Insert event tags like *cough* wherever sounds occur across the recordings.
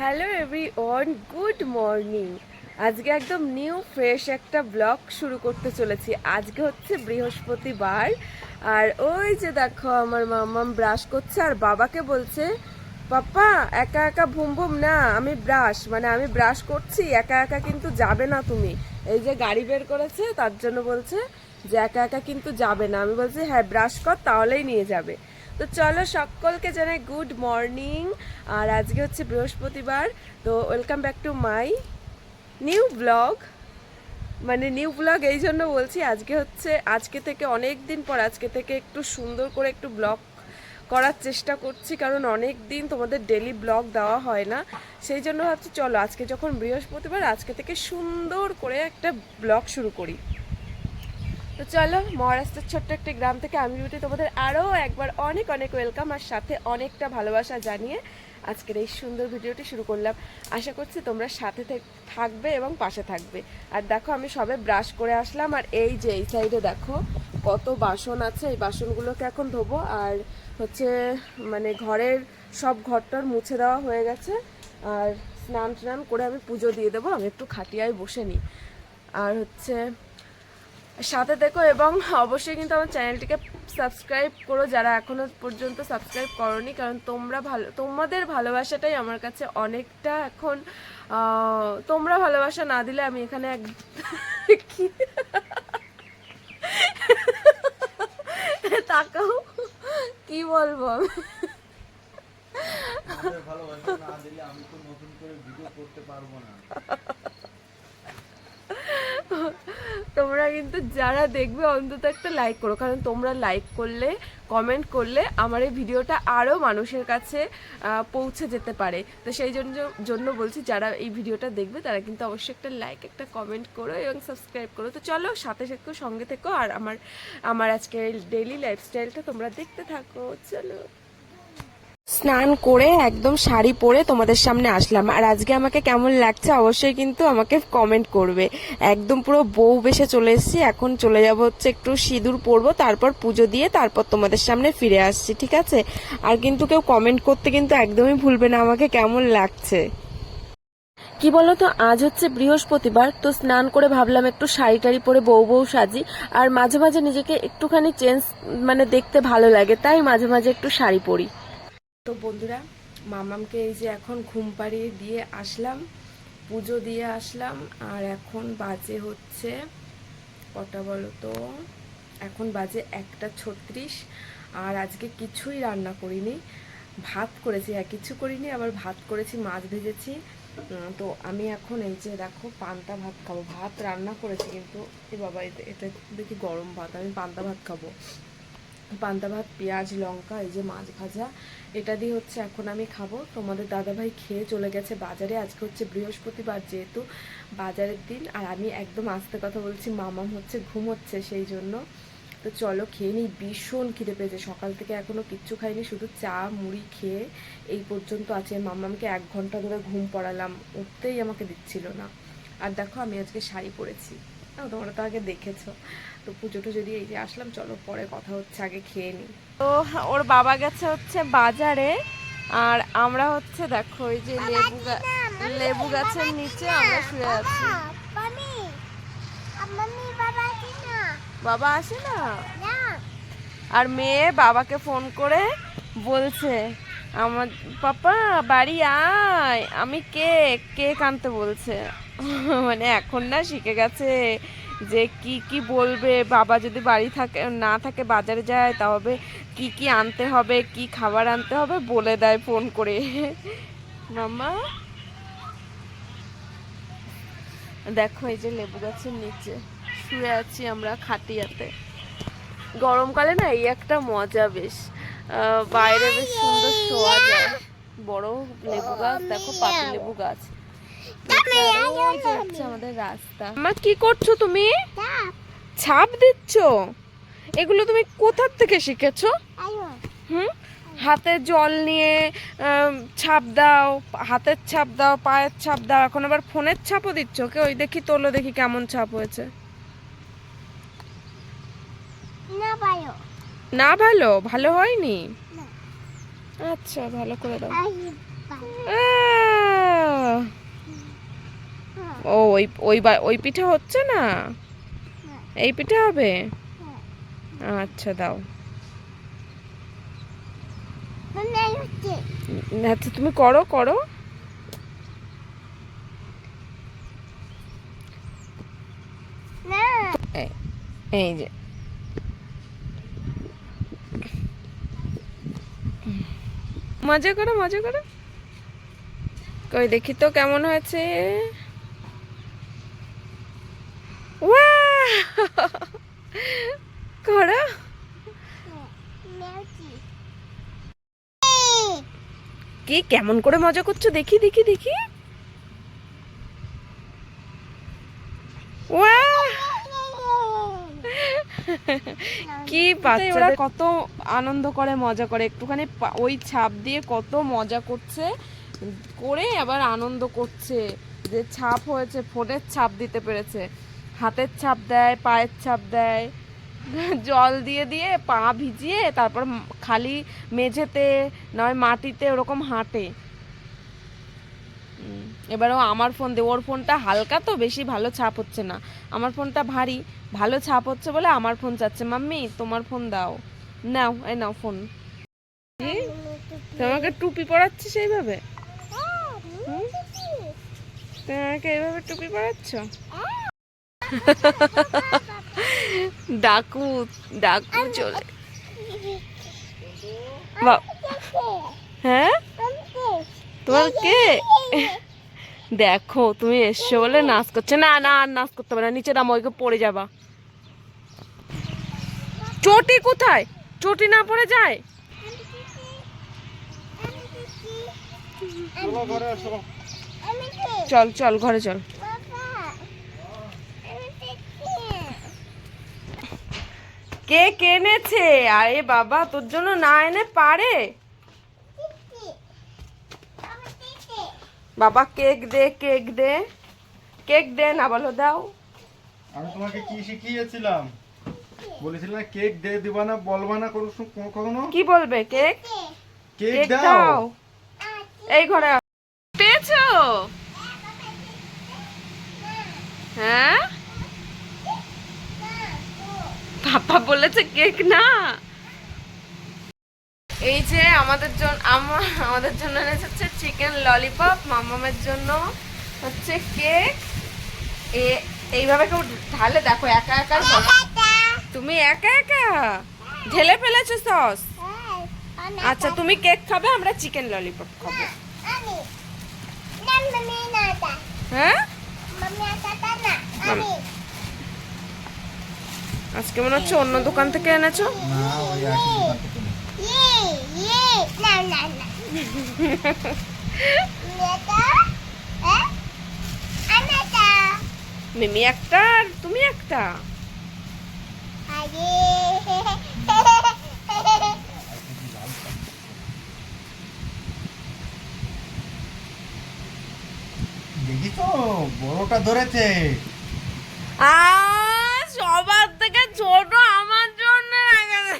Hello everyone good morning. আজকে একদম new, fresh একটা ব্লগ শুরু করতে চলেছি। আজকে হচ্ছে বৃহস্পতিবার, আর ওই যে দেখো আমার মাম্মাম ব্রাশ করছে, আর বাবাকে বলছে, পাপ্পা, একা একা ভুম ভুম না, আমি ব্রাশ। মানে আমি ব্রাশ করছি, একা একা কিন্তু যাবে না তুমি। এই যে গাড়ি বের করেছে, তার জন্য বলছে যে, একা একা কিন্তু যাবে না। আমি বলছি হ্যাঁ ব্রাশ কর, তাহলেই নিয়ে যাবে। তো চলো সকলকে জানাই গুড মর্নিং। আর আজকে হচ্ছে বৃহস্পতিবার, তো welcome back to my new blog. মানে নিউ ব্লগ এই জন্য বলছি, আজকে হচ্ছে, আজকে থেকে অনেক দিন পর আজকে থেকে একটু সুন্দর করে একটু ব্লগ করার চেষ্টা করছি, কারণ অনেক দিন তোমাদের ডেলি ব্লগ দেওয়া হয় না। সেই জন্য ভাবছি, চলো আজকে যখন বৃহস্পতিবার, আজকে থেকে সুন্দর করে একটা ব্লগ শুরু করি। তো চলো, মহারাষ্ট্রের ছোট্ট একটি গ্রাম থেকে আমি বিউটি তোমাদের আরও একবার অনেক অনেক ওয়েলকাম আর সাথে অনেকটা ভালোবাসা জানিয়ে আজকের এই সুন্দর ভিডিওটি শুরু করলাম। আশা করছি তোমরা সাথে থেক- থাকবে এবং পাশে থাকবে। আর দেখো, আমি সবে ব্রাশ করে আসলাম আর এই যে এই সাইডে দেখো, কত বাসন আছে। এই বাসনগুলোকে এখন ধোবো আর হচ্ছে মানে ঘরের সব ঘরটার মুছে দেওয়া হয়ে গেছে। আর স্নান টান করে আমি পুজো দিয়ে দেবো। আমি একটু খাটিয়ায় বসে নিই। আর হচ্ছে সাথে দেখো এবং অবশ্যই কিন্তু আমার চ্যানেলটিকে সাবস্ক্রাইব করো যারা এখনও পর্যন্ত সাবস্ক্রাইব করনি, কারণ তোমরা ভালো তোমাদের ভালোবাসাটাই আমার কাছে অনেকটা এখন তোমরা ভালোবাসা না দিলে আমি এখানে এক তাকাও, কি বলব আমি? ভালোবাসা না দিলে আমি তো নতুন করে ভিডিও করতে পারব না। তোমরা কিন্তু যারা দেখবে, অন্তত একটা লাইক করো। কারণ তোমরা লাইক করলে কমেন্ট করলে আমার এই ভিডিওটা আরও মানুষের কাছে পৌঁছে যেতে পারে। তো সেই জন্য জন্য বলছি, যারা এই ভিডিওটা দেখবে, তারা কিন্তু অবশ্যই একটা লাইক একটা কমেন্ট করো এবং সাবস্ক্রাইব করো। তো চলো, সাথে সাথে সঙ্গে থেকো, আর আমার আমার আজকে ডেইলি লাইফস্টাইলটা তোমরা দেখতে থাকো। চলো। স্নান করে একদম শাড়ি পরে তোমাদের সামনে আসলাম। আর আজকে আমাকে কেমন লাগছে অবশ্যই কিন্তু আমাকে কমেন্ট করবে। একদম পুরো বউ বেশে চলে এসেছি, এখন চলে যাব হচ্ছে একটু সিঁদুর পরবো, তারপর পুজো দিয়ে তারপর তোমাদের সামনে ফিরে আসছি, ঠিক আছে? আর কিন্তু কেউ কমেন্ট করতে কিন্তু একদমই ভুলবে না, আমাকে কেমন লাগছে? কি বলতো, আজ হচ্ছে বৃহস্পতিবার, তো স্নান করে ভাবলাম একটু শাড়ি টাড়ি পরে বউ বউ সাজি, আর মাঝে মাঝে নিজেকে একটুখানি চেঞ্জ মানে দেখতে ভালো লাগে, তাই মাঝে মাঝে একটু শাড়ি পরি। তো বন্ধুরা, মামামকে এই যে এখন ঘুম পাড়িয়ে দিয়ে আসলাম, পুজো দিয়ে আসলাম, আর এখন বাজে হচ্ছে কটা বলো তো এখন বাজে একটা ছত্রিশ, আর আজকে কিছুই রান্না করিনি। ভাত করেছি আর কিছু করিনি, আবার ভাত করেছি, মাছ ভেজেছি। তো আমি এখন এই যে দেখো, পান্তা ভাত খাব। ভাত রান্না করেছি, কিন্তু এ বাবা এটা- এটা দেখি গরম ভাত, আমি পান্তা ভাত খাব। পান্তা ভাত, পেঁয়াজ, লঙ্কা, এই যে মাছ ভাজা, এটা দিয়ে হচ্ছে এখন আমি খাব। তোমাদের দাদাভাই খেয়ে চলে গেছে বাজারে। আজকে হচ্ছে বৃহস্পতিবার যেহেতু বাজারের দিন, আর আমি একদম আস্তে কথা বলছি, মামাম হচ্ছে ঘুম হচ্ছে সেই জন্য। তো চলো খেয়ে নিই, ভীষণ খিদে পেয়েছে। সকাল থেকে এখনও কিচ্ছু খাইনি, শুধু চা, মুড়ি খেয়ে এই পর্যন্ত আছে। মামামকে এক ঘণ্টা ধরে ঘুম পড়ালাম, উঠতেই আমাকে দিচ্ছিল না। আর দেখো আমি আজকে শাড়ি পরেছি। তোমরা তো আগে দেখেছ। তো পুজো টুজো দিয়ে এই যে আসলাম চলো পরে কথা হচ্ছে আগে খেয়ে নিই তো ওর বাবা গেছে হচ্ছে বাজারে আর আমরা হচ্ছে দেখো এই যে লেবু গা- লেবু গাছের নিচে আমরা শুয়ে আছি. বাবা আসে না? না। আর মেয়ে বাবাকে ফোন করে বলছে আমার, পাপা, বাড়ি আয়। আমি কেক কেক আনতে বলছে? *laughs* মানে এখন না শিখে গেছে যে কি কি বলবে। বাবা যদি বাড়ি থাকে, না থাকে, বাজারে যায় তবে কি কি আনতে হবে, কি খাবার আনতে হবে বলে দেয় ফোন করে। *laughs* মামা দেখো এই যে লেবু গাছের নিচে শুয়ে আছি আমরা খাটিয়াতে। গরমকালে না এই একটা মজা বেশ। বাইরে বেশ সুন্দর শোয়া যায়। বড় লেবু গাছ দেখো পাতি লেবু গাছ। আমাদের রাস্তা। মা কি করছ তুমি? ছাপ দিচ্ছ? এগুলো তুমি কোথার থেকে শিখেছো? হুম? হাতে জল নিয়ে ছাপ দাও হাতের ছাপ দাও পায়ের ছাপ দাও এখন আবার ফোনের ছাপও দিচ্ছ? কে ওই দেখি তোলো দেখি কেমন ছাপ হয়েছে। না না ভালো ভালো হয়নি? আচ্ছা ভালো করে দাও। ও ওই ওই ওই পিঠা হচ্ছে না? এই পিঠা হবে? আচ্ছা দাও। আচ্ছা তুমি করো করো। এই যে। মজা করো মজা করো। কই দেখি তো কেমন হয়েছে। কি কেমন করে মজা করছ? দেখি দেখি দেখি। কি বাচ্চারা কত আনন্দ করে মজা করে। একটুখানি ওই ছাপ দিয়ে কত মজা করছে করে আবার আনন্দ করছে। যে ছাপ হয়েছে ফোনের ছাপ দিতে পেরেছে। হাতের ছাপ দেয় পায়ের ছাপ দেয়। জল দিয়ে দিয়ে পা ভিজিয়ে তারপর খালি মেঝেতে নয় মাটিতে ওরকম হাঁটে। এবারও আমার ফোন দে ওর ফোনটা হালকা তো বেশি ভালো ছাপ হচ্ছে না। আমার ফোনটা ভারী ভালো ছাপ হচ্ছে বলে আমার ফোন চাচ্ছে। মাম্মি তোমার ফোন দাও। নাও এই নাও ফোন। তোমাকে টুপি পরাচ্ছি সেইভাবে? তোমাকে এইভাবে টুপি পরাচ্ছ? ডাকু ডাকু চলে। হ্যাঁ? তোমার কে? দেখো তুমি এসছো বলে নাচ করছে। না না আর নাচ করতে হবে না নিচে নামো ওইকে পড়ে যাবা। চটি কোথায়? চটি না পড়ে যায়? চল চল ঘরে চল। কে কেনেছে? আরে বাবা তোর জন্য না এনে পারে। বাবা কেক দে কেক দে কেক দে না বলো দাও আমি তোমাকে কি শিখিয়েছিলাম বলেছিলাম কেক দে দিবা না বলবা না কোনো কখনো কি বলবে কেক কেক দাও এই ঘরে। পেয়েছ হ্যাঁ পাপা বলেছে কেক না এই যে আমাদের জন্য আমাদের জন্য এনেছে হচ্ছে চিকেন ললিপপ মামামের জন্য হচ্ছে কেক এ এইভাবে কেউ ঢালে দেখো একা একা তুমি একা একা? ঢেলে ফেলেছো সস? আচ্ছা তুমি কেক খাবে আমরা চিকেন ললিপপ খাব। হ্যাঁ? আজকে মনে হচ্ছে অন্য দোকান থেকে এনেছো? না ওই মিমি একটা আর তুমি একটা। দেখি তো বড়টা ধরেছে আর সবার থেকে ছোট আমার জন্য রেখেছে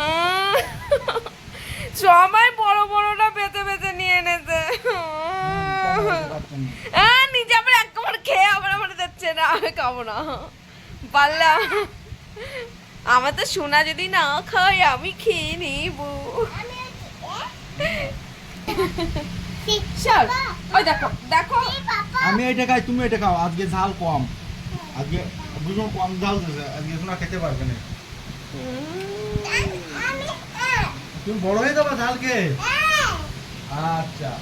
আহ, সবাই বড় বড়টা পেতে পেতে নিয়ে এনেছে। হ্যাঁ নিজে আবার একবার খেয়ে আবার আমার যাচ্ছে না আমি খাব না। পারলাম আমার তো সোনা যদি না খাই আমি খেয়ে নিব। ওই দেখো দেখো। আমি এটা খাই তুমি এটা খাও আজকে ঝাল কম। আজকে ভীষণ কম ঝাল দিয়েছে আজকে শোনা খেতে পারবে না। তুমি বড় হয়ে যাবা ঝাল খেয়ে আচ্ছা।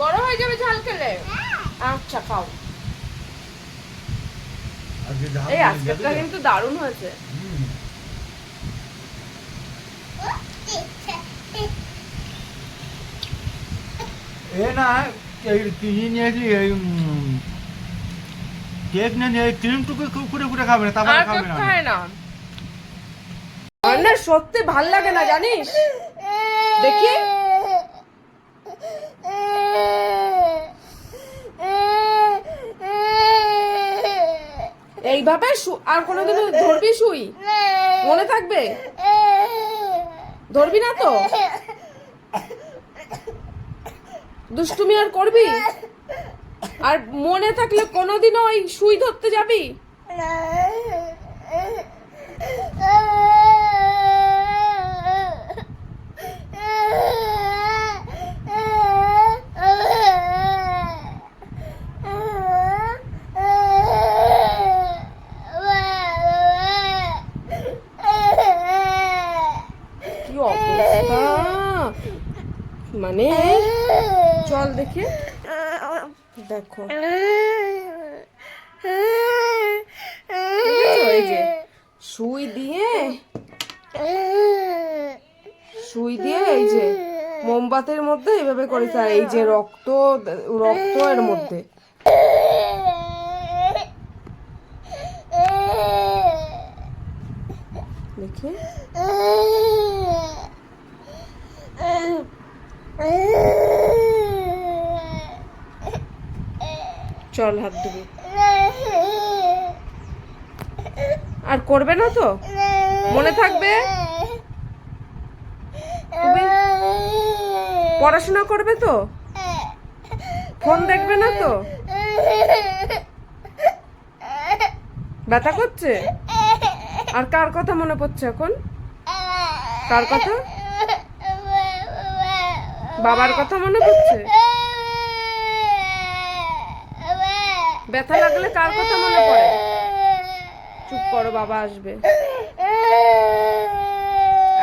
বড় হয়ে যাবে ঝাল খেলে? আচ্ছা খাও। এই আজকেরটা কিন্তু দারুণ হয়েছে। এ না এই নিয়েছি এই কেক না নিয়ে ক্রিমটুকু খুব করে করে খাবে না তারপরে খাবে না। খায় না। আমার সত্যি ভালো লাগে না জানিস? দেখি। এইভাবে আর কোনোদিন ধরবি শুই? মনে থাকবে? ধরবি না তো? দুষ্টুমি আর করবি? আর মনে থাকলে কোনোদিনও ওই সুই ধরতে যাবি? মানে চল দেখে। দেখো। সুই দিয়ে সুই দিয়ে এই যে মোমবাতির মধ্যে এইভাবে করে আর এই যে রক্ত রক্ত এর মধ্যে। দেখি। *laughs* চল হাত ধুবি। আর করবে না তো? মনে থাকবে? তুমি পড়াশোনা করবে তো? ফোন দেখবে না তো? ব্যথা করছে? আর কার কথা মনে পড়ছে এখন? কার কথা? বাবার কথা মনে পড়ছে? ব্যথা লাগলে কার কথা মনে পড়ে? চুপ করো, বাবা আসবে।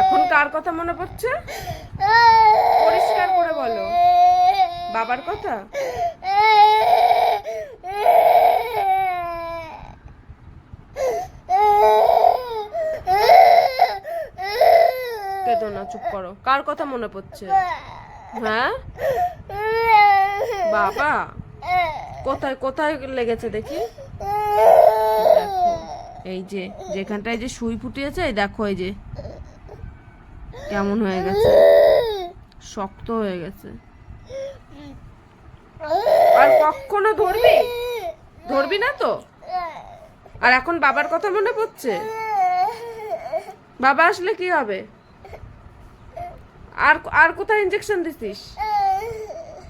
এখন কার কথা মনে পড়ছে? পরিষ্কার করে বলো। বাবার কথা? কেঁদো না, চুপ করো। কার কথা মনে পড়ছে? হ্যাঁ? বাবা। কোথায় কোথায় লেগেছে দেখি? এই যে, যেখানটায় যে সুই ফুটিয়েছে, এই দেখো, এই যে, কেমন হয়ে গেছে। শক্ত হয়ে গেছে। আর কখনো ধরবি? ধরবি না তো? আর এখন বাবার কথা মনে পড়ছে? বাবা আসলে কি হবে? আর আর কোথায় ইঞ্জেকশন দিছিস?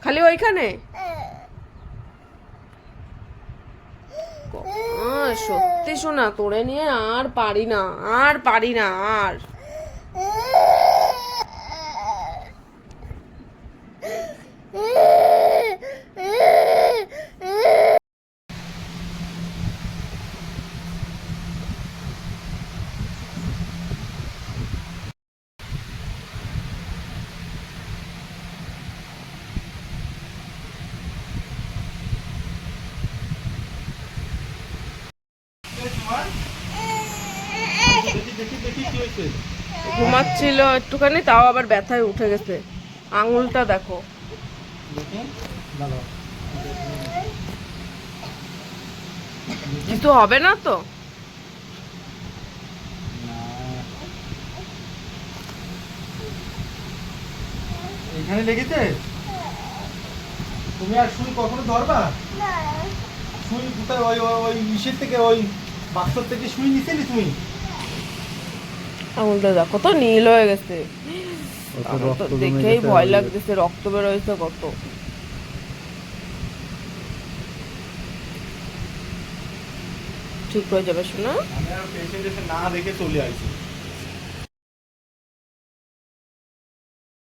খালি ওইখানে? আহ, সত্যি শোনা তোরে নিয়ে আর পারি না আর পারি না আর। দেখি *laughs* *laughs* দেখি দেখি ঘুমাচ্ছিল একটুখানি তাও আবার ব্যথায় উঠে গেছে। আঙুলটা দেখো। কিছু হবে না তো? এখানে লেগেছে? তুমি আর সুই কখনো ধরবা? সুই কোথায়? ওই ওই- ওই ইসের থেকে ওই বাক্সর থেকে সুই নিছেনি তুমি। আঙুলটা দেখো তো নীল হয়ে গেছে। দেখেই ভয় লাগতেছে রক্ত বেরোয়েছে কত। ঠিক হয়ে যাবে শোনা। না দেখে চলে আসি।